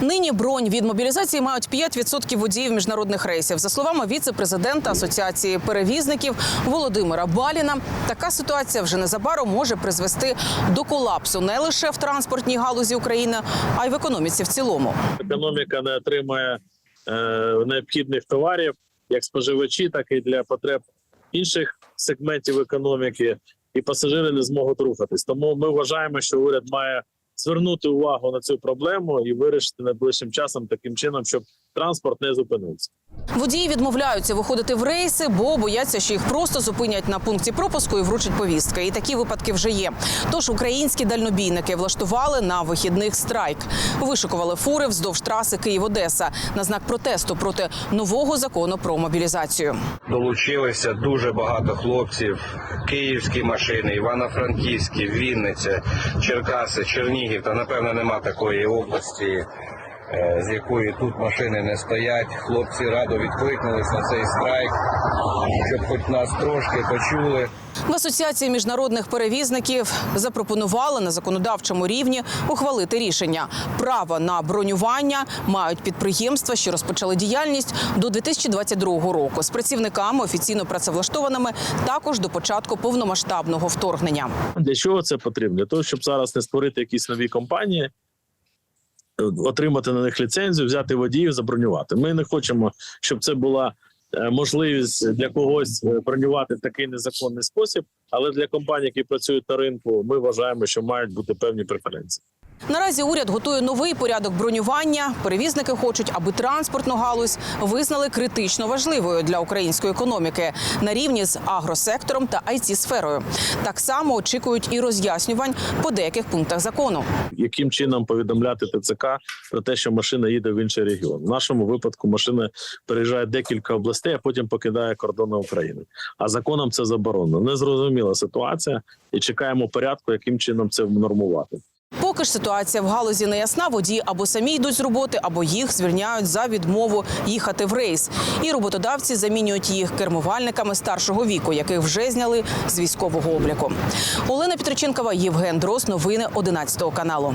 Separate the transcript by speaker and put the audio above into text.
Speaker 1: Нині бронь від мобілізації мають 5% водіїв міжнародних рейсів. За словами віце-президента Асоціації перевізників Володимира Баліна, така ситуація вже незабаром може призвести до колапсу не лише в транспортній галузі України, а й в економіці в цілому.
Speaker 2: економіка не отримає е, необхідних товарів, як споживачі, так і для потреб інших сегментів економіки, і пасажири не зможуть рухатись. Тому ми вважаємо, що уряд має звернути увагу на цю проблему і вирішити найближчим часом таким чином, щоб транспорт не зупинився.
Speaker 1: Водії відмовляються виходити в рейси, бо бояться, що їх просто зупинять на пункті пропуску і вручать повістки. І такі випадки вже є. Тож українські дальнобійники влаштували на вихідних страйк. Вишикували фури вздовж траси Київ-Одеса на знак протесту проти нового закону про мобілізацію.
Speaker 3: долучилися дуже багато хлопців. Київські машини, Івано-Франківські, Вінниця, Черкаси, Чернігів. Та напевно нема такої області, з якої тут машини не стоять. Хлопці радо відкликнулись на цей страйк, щоб хоч нас трошки почули.
Speaker 1: В асоціації міжнародних перевізників запропонували на законодавчому рівні ухвалити рішення. Право на бронювання мають підприємства, що розпочали діяльність до 2022 року з працівниками офіційно працевлаштованими також до початку повномасштабного вторгнення.
Speaker 2: Для чого це потрібно? Для того, щоб зараз не створити якісь нові компанії, е, отримати на них ліцензію, взяти водіїв, забронювати. Ми не хочемо, щоб це була е, можливість для когось е, бронювати в такий незаконний спосіб. Але для компаній, які працюють на ринку, ми вважаємо, що мають бути певні преференції.
Speaker 1: Наразі уряд готує новий порядок бронювання. Перевізники хочуть, аби транспортну галузь визнали критично важливою для української економіки на рівні з агросектором та it сферою. Так само очікують і роз'яснювань по деяких пунктах закону.
Speaker 2: Яким чином повідомляти ТЦК про те, що машина їде в інший регіон? В нашому випадку машина переїжджає декілька областей, а потім покидає кордони України. А законом це заборонено. Незрозуміла ситуація, і чекаємо порядку, яким чином це нормувати.
Speaker 1: Поки ж ситуація в галузі не ясна, водії або самі йдуть з роботи, або їх звільняють за відмову їхати в рейс. І роботодавці замінюють їх кермувальниками старшого віку, яких вже зняли з військового обліку. Олена Петриченкова, Євген Дрос. Новини 11 каналу.